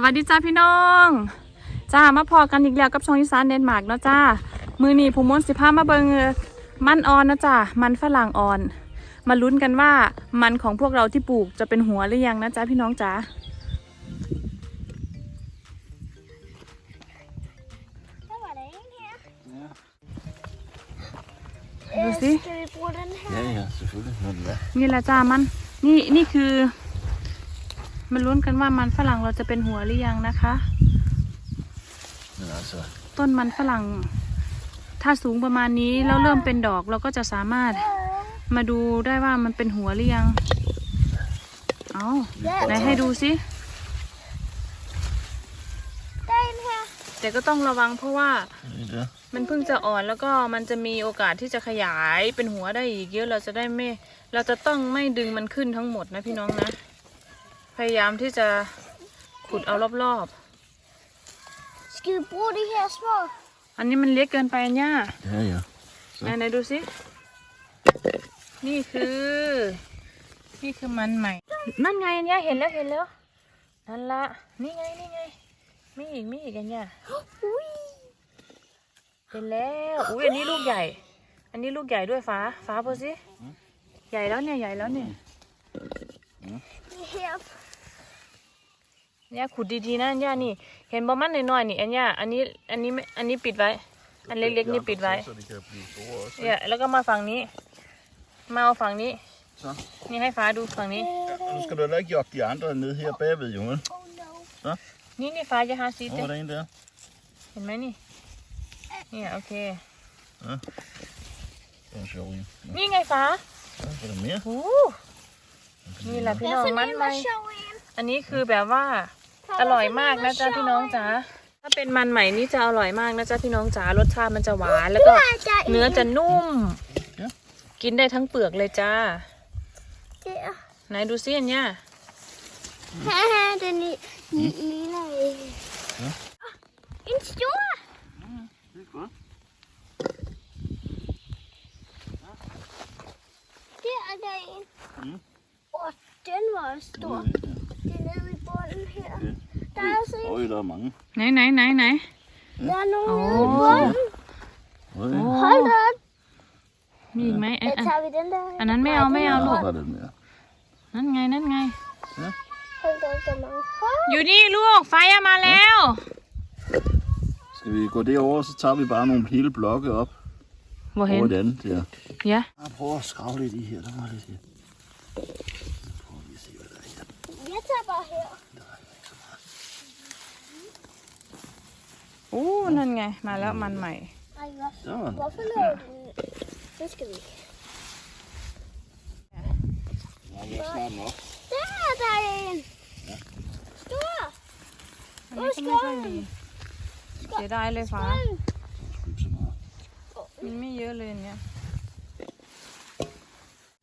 สวัสดีจ้าพี่น้องจ้ามาพอกันอีกแล้วกับช่องอีสานเดนมาร์กเนาะจ้ามือนี้ผู้มวนสิพามาเบิงมันอ่อนนะจ้ามันฝรั่งอ่อน มาลุ้นกันว่ามันของพวกเราที่ปลูกจะเป็นหัวหรือยังนะจ้าพี่น้องจ้า Der var der en her. Ja. Øh, se. skal vi bruge den her? Ja, ja, selvfølgelig. Når den er. นี่แหละจ้ามัน นี่นี่คือ มาลุ้นกันว่ามันฝรั่งเราจะเป็นหัวหรือยังนะคะ ต้นมันฝรั่ง ถ้าสูงประมาณนี้แล้วเริ่มเป็นดอกเราก็จะสามารถมาดูได้ว่ามันเป็นหัวหรือยัง เอาไหนให้ดูสิแต่ก็ต้องระวังเพราะว่ามันเพิ่งจะอ่อนแล้วก็มันจะมีโอกาสที่จะขยายเป็นหัวได้อีกเยอะเราจะได้ไม่ เราจะต้องไม่ดึงมันขึ้นทั้งหมดนะพี่น้องนะ พยายามที่จะขุดเอารอบ Skal vi bruge de her små? ๆอันนี้มันเล็กเกินไปอันย่า Ja, ja. ไหนไหนดูสิ นี่คือ นี่คือมันใหม่ นั่นไงอันย่าเห็นแล้วเห็นแล้ว นั่นละ นี่ไงนี่ไง มีอีกมีอีกอันย่า Ui. เห็นแล้ว อุ้ยอันนี้ลูกใหญ่ อันนี้ลูกใหญ่ด้วยฟ้า ฟ้าพอสิ ใหญ่แล้วเนี่ยใหญ่แล้วเนี่ย De her. เนี่ยขุดดีๆนะอันย่านี่ เห็นบอมันน้อยๆนี่อันย่าอันนี้อันนี้ไม่อันนี้ปิดไว้ อันเล็กๆนี่ปิดไว้ Så det kan blive store også. เนี่ยแล้วก็มาฝั่งนี้ มาเอาฝั่งนี้ Så. นี่ให้ฟ้าดูฝั่งนี้ Og nu skal du heller ikke jogge de andre ned her bagved, jo. vel? Oh no. นี่นี่ฟ้าจะหาซี Hvor เต er der en der? เห็นไหมนี่ เนี่ยโอเค Det er sjovt, ja. นี่ไงฟ้า Ja, er der mere? หูนี่แหละพี่น้อง Jeg มัน finder en ไหม var sjov en. อันนี้คือแบบว่า อร่อยมากนะจ๊ะพี่น้องจ๋าถ้าเป็นมันใหม่นี่จะอร่อยมากนะจ๊ะพี่น้องจ๋ารสชาติมันจะหวานแล้วก็ Der er เนื้อ en จะนุ่ม Ja. กินได้ทั้งเปลือกเลยจ้า der. ไหนดูซิอันเนี้ย Haha, den li- li- ligner en. Ja. En stor. Det er godt. Der er der en. Mm. Åh, den var også stor. Ja, Det er nede i bunden her. Ja. Der er også en. Øj, der er mange. ไหนไหนไหนไหน Der er nogen Åh. nede i bunden. Øj, โอ้ Hold da op. มีอีกไหมอัน Jeg อัน tager vi den der. อันนั้นไม่เอาไม่เอาลูก der er lidt mere. นั่นไงนั่นไง Hold da op, der er mange. Hold. อยู่นี่ลูกไฟอะมาแล้ว Skal vi gå derover, så tager vi bare nogle hele blokke op บ่เห็น over det andet der. ยะ Jeg prøver at skrave lidt i her. Der var lidt her. Prøver vi at se, hvad der er her. Jeg tager bare her. อู้นั่นไง มาแล้วมันใหม่ Ej, hvor, Der var en. hvorfor laver du det? Det skal vi ikke. Ja, jeg er snart nok. Der er der en. Stor. อันนี้ก็ไม่ค่อยมีเสียดายเลยฟ้า Skål. Sgu ikke så meget. มันไม่เยอะเลยเนี่ย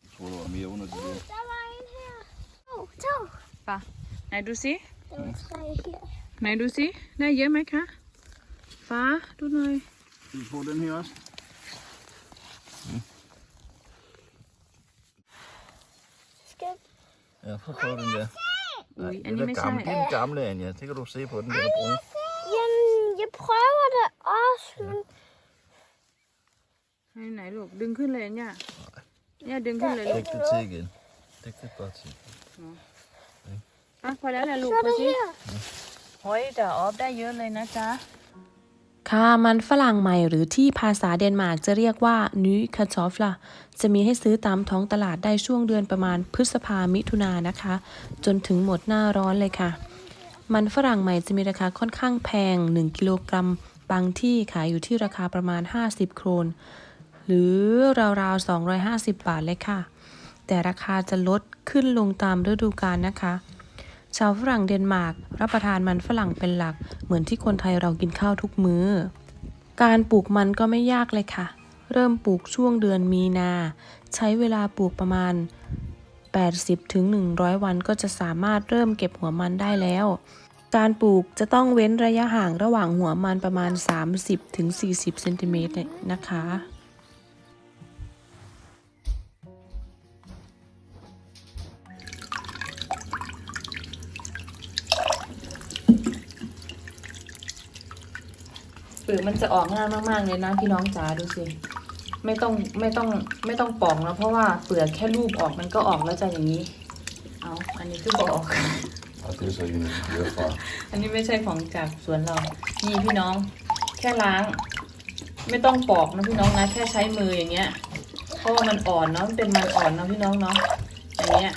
Jeg tror, der var mere under det der. Der var en her. To, to. ไหนดูสิ Der var tre her. ไหนดูสิ ได้เยอะไหมคะ ฟ้าดูหน่อย Skal vi få den her også? Skal Ja, prøv at prøve den der. อุ้ย Nej, อัน den นี้ er ไม่ใช่ gammel. Det er den gamle, Anja. Det kan du se på den, den er brun. Jamen, jeg prøver det også, men ไหนๆลูกดึงขึ้นเลยเนี่ยเนี่ยดึงขึ้นเลยลูก Læg det til igen. Læg det bare til. อะพอแล้วแหละลูก så er พอ ค่ะมันฝรั่งใหม่หรือที่ภาษาเดนมาร์กจะเรียกว่านูคา t อฟล่ะจะมีให้ซื้อตามท้องตลาดได้ช่วงเดือนประมาณพฤษภามิถุนายนนะคะ จนถึงหมดหน้าร้อนเลยค่ะ มันฝรั่งใหม่จะมีราคาค่อนข้างแพง 1 กิโลกรัม บางที่ขายอยู่ที่ราคาประมาณ 50 โครน หรือราวๆ 250 บาทเลยค่ะ แต่ราคาจะลดขึ้นลงตามฤดูกาลนะคะ ชาวฝรั่งเดนมาร์กรับประทานมันฝรั่งเป็นหลัก เหมือนที่คนไทยเรากินข้าวทุกมื้อ การปลูกมันก็ไม่ยากเลยค่ะ เริ่มปลูกช่วงเดือนมีนา ใช้เวลาปลูกประมาณ 80ถึง100 วันก็จะสามารถเริ่มเก็บหัวมันได้แล้ว การปลูกจะต้องเว้นระยะห่างระหว่างหัวมันประมาณ 30ถึง40เซนติเมตรนะคะือมันจะออกง่ายมากๆเลยนะพี่น้องจ๋าดูสิไม่ต้องไม่ต้องไม่ต้องปอกนะเพราะว่าเปลือกแค่รูปออกมันก็ออกแล้วจะอย่างนี้ เอาอันนี้คือบอก Att det är så in i alla fall. อันนี้ไม่ใช่ของจากสวนเรานี่พี่น้อง แค่ล้าง ไม่ต้องปอกนะพี่น้องนะแค่ใช้มืออย่างเงี้ย เพราะว่ามันอ่อนเนาะมันเป็นมันอ่อนเนาะพี่น้องเนาะอย่างเงี้ย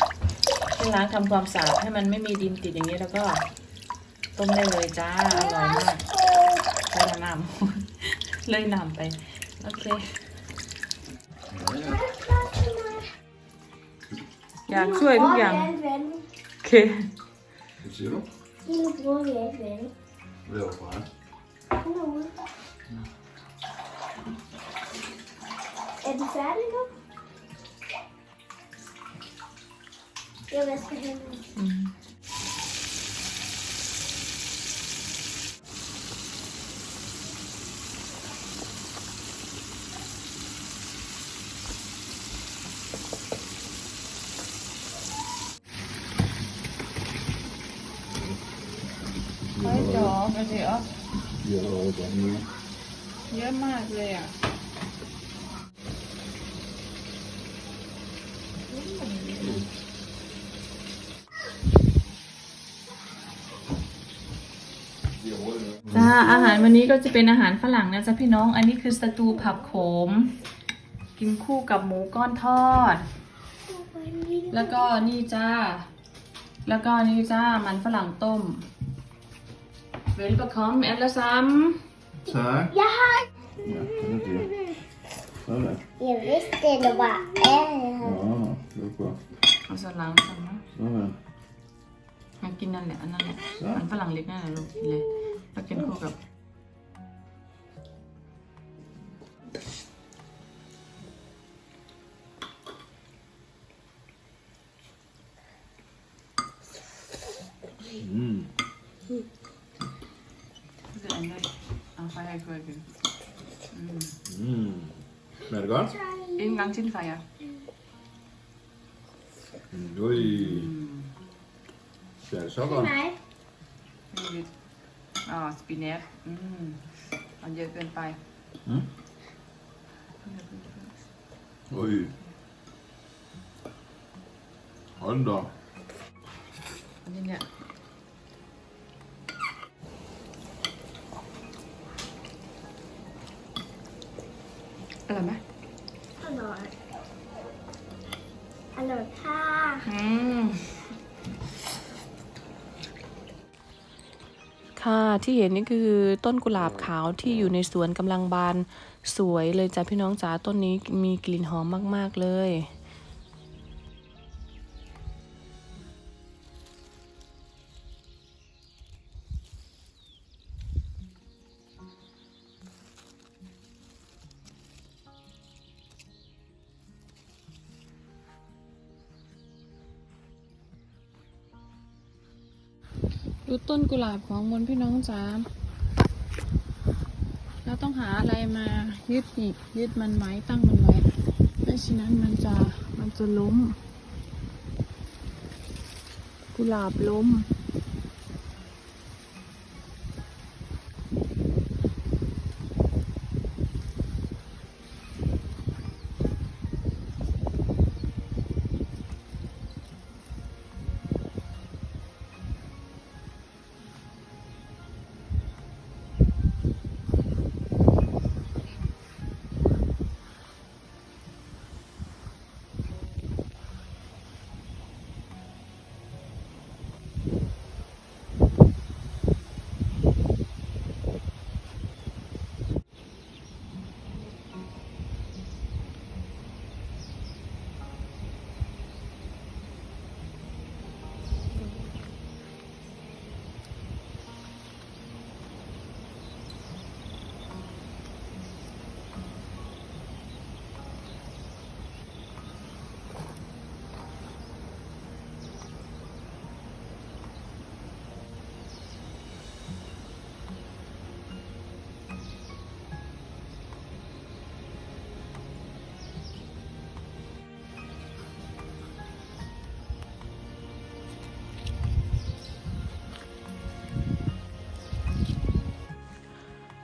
แค่ล้างทำความสะอาดให้มันไม่มีดินติดอย่างเงี้ยแล้วก็ต้มได้เลยจ้าอร่อยมากำ เลยนำไป โอเค อยากช่วยทุกอย่าง Ven, โอเค Vad säger du? din bror är vän. Det var fan. Hallå. Är du färdig då? Jag vaskar händerna. ไม่จอไปเถอะ Gör det bara nu. เยอะมากเลยอะจ้าอาหารวันนี้ก็จะเป็นอาหารฝรั่งนะจ๊ะพี่น้อง อันนี้คือสตูผักโขม กินคู่กับหมูก้อนทอด แล้วก็นี่จ้า แล้วก็นี่จ้ามันฝรั่งต้ม เวลประคอมแอดละซ้ำ Tack. Jag har... Ja, kan du inte. Sådär. Jag visste det var en. Ja, det är bra. เอาสลังก่อนนะ Sådär. มากินนั่นแหละอันนั่นแหละจ้ะมันฝรั่งเล็กนั่นแหละลูกกินเลยแล้วกินคู่กับ Mm. คืออันนี้เอาไฟให้ช่วยกิน Mm. Är det gott? อินล้างชิ้นไฟอะ Mm. Oj. Fjällsocker. Nej. ไม่ดีอ๋อสปินเนตอืมมันเยอะเกินไป Mm. Oj. Hold da. อันนี้เนี่ย อร่อยไหม Hallå. Hallå, ta. อืมค่ะที่เห็นนี่คือต้นกุหลาบขาวที่อยู่ในสวนกำลังบานสวยเลยจ้ะพี่น้องจ๋าต้นนี้มีกลิ่นหอมมาก ๆ เลย ดูต้นกุหลาบของมนพี่น้องจ๋าเราต้องหาอะไรมายึดอีกยึดมันไว้ตั้งมันไว้ไม่ฉะนั้นมันจะมันจะล้ม กุหลาบล้ม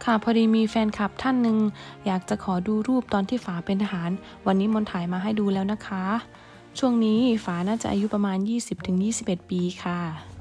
ค่ะพอดีมีแฟนคลับท่านหนึ่งอยากจะขอดูรูปตอนที่ฝาเป็นทหาร วันนี้มนถ่ายมาให้ดูแล้วนะคะ ช่วงนี้ฝาน่าจะอายุประมาณ 20-21 ปีค่ะ